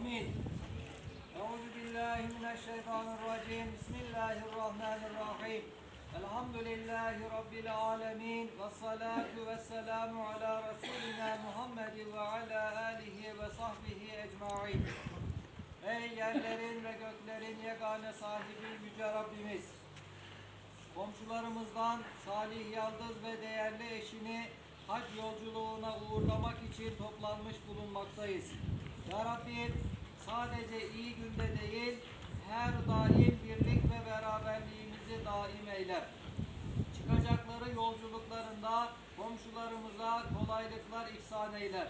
Amin. Euzu billahi mineşşeytanirracim. Bismillahirrahmanirrahim. Elhamdülillahi Rabbil alemin. Ve salatu ve selamu ala Resulina Muhammed ve ala alihi ve sahbihi ecmain. Ey yerlerin ve göklerin yegane sahibi yüce Rabbimiz. Komşularımızdan Salih Yaldız ve değerli eşini hac yolculuğuna uğurlamak için toplanmış bulunmaktayız. Ya Rabbi sadece iyi günde değil her daim birlik ve beraberliğimizi daim eyle. Çıkacakları yolculuklarında komşularımıza kolaylıklar ihsan eyle.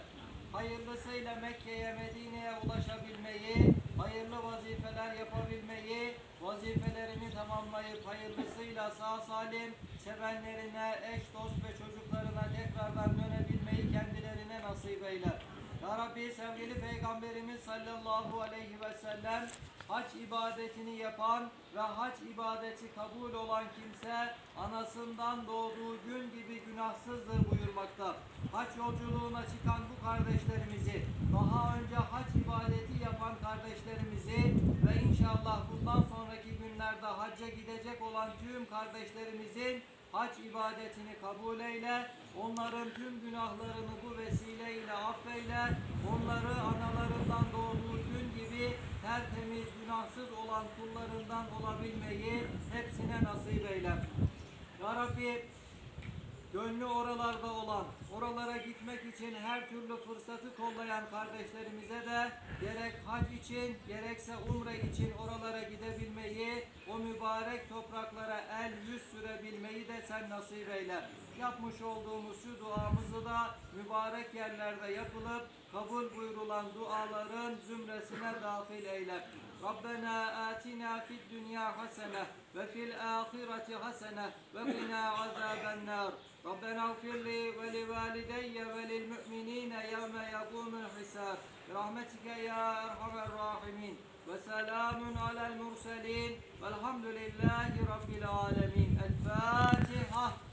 Hayırlısıyla Mekke'ye, Medine'ye ulaşabilmeyi, hayırlı vazifeler yapabilmeyi, vazifelerini tamamlayıp hayırlısıyla sağ salim sevenlerine, eş, dost ve çocuklarına tekrardan dönebilmeyi kendilerine nasip eyle. Ya Rabbi sevgili Peygamberimiz sallallahu aleyhi ve sellem hac ibadetini yapan ve hac ibadeti kabul olan kimse anasından doğduğu gün gibi günahsızdır buyurmakta. Hac yolculuğuna çıkan bu kardeşlerimizi, daha önce hac ibadeti yapan kardeşlerimizi ve inşallah bundan sonraki günlerde hacca gidecek olan tüm kardeşlerimizin hac ibadetini kabul eyle. Onların tüm günahlarını bu vesileyle affeyle. Onları analarından doğduğu gün gibi tertemiz, günahsız olan kullarından olabilmeyi hepsine nasip eyle. Ya Rabbi Gönlü oralarda olan, oralara gitmek için her türlü fırsatı kollayan kardeşlerimize de gerek hac için gerekse umre için oralara gidebilmeyi, o mübarek topraklara el yüz sürebilmeyi de sen nasip eyle. Yapmış olduğumuz şu duamızı da mübarek yerlerde yapılıp kabul buyurulan duaların zümresine dahil eyle. Rabbena atina fid dünya hasene ve fil ahireti hasene ve qina azaben nar. Rabbena ufirli ve li valideyye ve lil mu'minine yevme yakumul hisab. Rahmetike ya erhamer rahimin. Ve selamun alel murselin. Velhamdülillahi rabbil alemin. El Fatiha.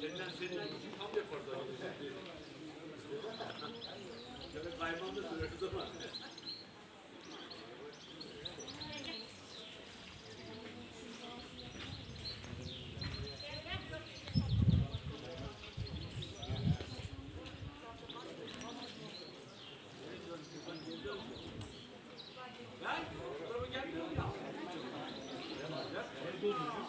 Senden senden için tam yapardı. Tabii kaymam da süreriz ama. Ben, gelmiyor ya. Ne bozucu?